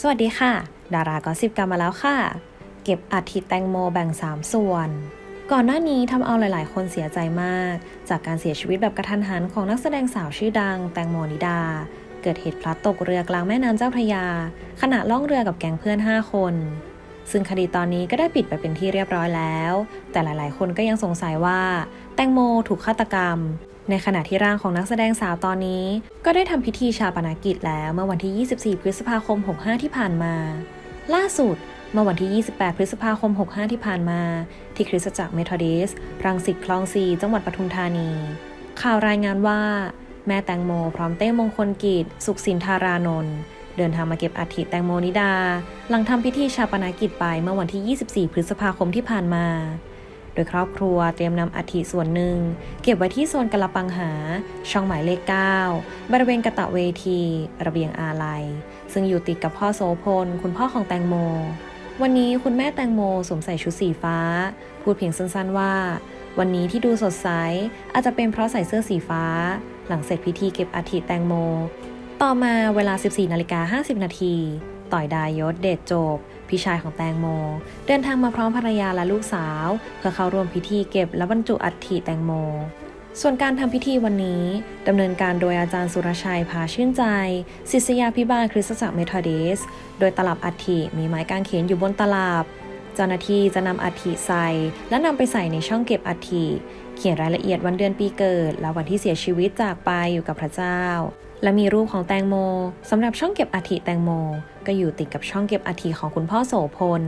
สวัสดีค่ะ ดารากอสิบกันมาแล้วค่ะ เก็บอัฐิแตงโมแบ่ง 3 ส่วน ก่อนหน้านี้ทำเอาหลาย ๆ คนเสียใจมาก จากการเสียชีวิตแบบกระทันหันของนักแสดงสาวชื่อดัง แตงโมนิดา เกิดเหตุพลัดตกเรือกลางแม่น้ำเจ้าพระยา ขณะล่องเรือกับแก๊งเพื่อน 5 คน ซึ่งคดีตอนนี้ก็ได้ปิดไปเป็นที่เรียบร้อยแล้ว แต่หลายๆ คนก็ยังสงสัยว่า แตงโมถูกฆาตกรรม ในขณะที่ร่างของนักแสดงสาวตอนนี้ ก็ได้ทำพิธีชาปนกิจแล้วเมื่อวันที่ 24 พฤษภาคม 65 ที่ผ่านมา ล่าสุดเมื่อวันที่ 28 พฤษภาคม 65 ที่ผ่านมา ที่คริสตจักรเมทอดิสต์รังสิตคลองสีจังหวัดปทุมธานี ข่าวรายงานว่า แม่แตงโมพร้อมเต้มงคลกิจ สุขสินธารานนท์ เดินทางมาเก็บอัฐิแตงโมนิดา หลังทำพิธีชาปนกิจไปเมื่อวันที่ 24 พฤษภาคมที่ผ่านมา โดยครอบครัวเตรียมนำอัฐิส่วนหนึ่ง เก็บไว้ที่โซนกะละปังหา ช่องหมายเลข 9 บริเวณกระตะเวที ระเบียงอาลัย ซึ่งอยู่ติดกับพ่อโสพล คุณพ่อของแตงโม วันนี้คุณแม่แตงโมสวมใส่ชุดสีฟ้า พูดเพียงสั้นๆว่า วันนี้ที่ดูสดใสอาจจะเป็นเพราะใส่เสื้อสีฟ้า หลังเสร็จพิธีเก็บอัฐิแตงโม ต่อมาเวลา 14นาฬิกา50 นาที ต่อยดายศเดชจบ พี่ชายของแตงโม เดินทางมาพร้อมภรรยาและลูกสาว เพื่อเข้าร่วมพิธีเก็บและบรรจุอัฐิแตงโม ส่วนการทำพิธีวันนี้ดำเนินการโดยอาจารย์สุรชัยพาชื่นใจ ศิษยาพิบาลคริสตจักรเมทอดิส โดยตลับอัฐิมีไม้กางเขนอยู่บนตลับเจ้าหน้าที่จะนำอัฐิใส่ และนำไปใส่ในช่องเก็บอัฐิเขียนรายละเอียดวันเดือนปีเกิด และวันที่เสียชีวิตจากไปอยู่กับพระเจ้า และมีรูปของแตงโมสำหรับช่องเก็บอัฐิแตงโม ก็อยู่ติดกับช่องเก็บอัฐิของคุณพ่อโสพล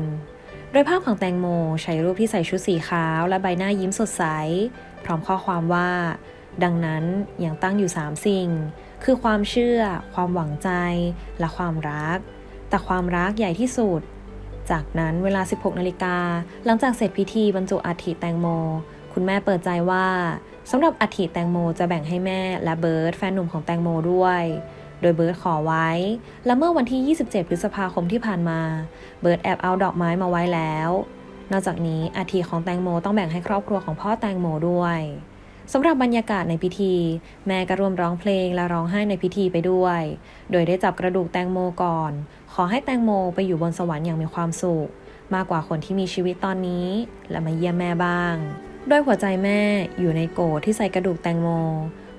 โดยภาพของแตงโมใช้รูปที่ใส่ชุดสีขาวและใบหน้ายิ้มสดใส พร้อมข้อความว่า ดังนั้นยังตั้งอยู่ 3 สิ่ง คือความเชื่อ ความหวังใจ และความรัก แต่ความรักใหญ่ที่สุด จากนั้นเวลา 16นาฬิกาหลังจากเสร็จพิธีบรรจุอัฐิแตงโม คุณแม่เปิดใจว่า สำหรับอัฐิแตงโมจะแบ่งให้แม่และเบิร์ตแฟนหนุ่มของแตงโมด้วย โดยเบิร์ตขอไว้ และเมื่อวันที่ 27 พฤษภาคมที่ผ่านมา เบิร์ตแอบเอาดอกไม้มาไว้แล้ว นอกจากนี้อัฐิของแตงโมต้องแบ่งให้ครอบครัวของพ่อแตงโมด้วยสำหรับบรรยากาศในพิธี แม่ก็ร่วมร้องเพลงและร้องไห้ในพิธีไปด้วย โดยได้จับกระดูกแตงโมก่อน ขอให้แตงโมไปอยู่บนสวรรค์อย่างมีความสุข มากกว่าคนที่มีชีวิตตอนนี้ และมาเยี่ยมแม่บ้าง โดยหัวใจแม่อยู่ในโกรธที่ใส่กระดูกแตงโม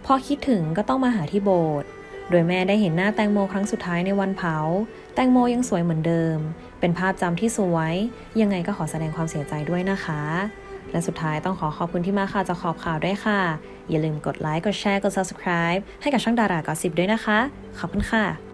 พอคิดถึงก็ต้องมาหาที่โบสถ์โดยแม่ได้เห็นหน้าแตงโมครั้งสุดท้ายในวันเผา แตงโมยังสวยเหมือนเดิม เป็นภาพจำที่สวย ยังไงก็ขอแสดงความเสียใจด้วยนะคะ และสุดท้ายต้องขอขอบคุณที่มาค่ะจะขอบข่าวด้วยค่ะ อย่าลืมกดไลค์ กดแชร์ กด subscribe ให้กับช่องดารากอสิบด้วยนะคะ ขอบคุณค่ะ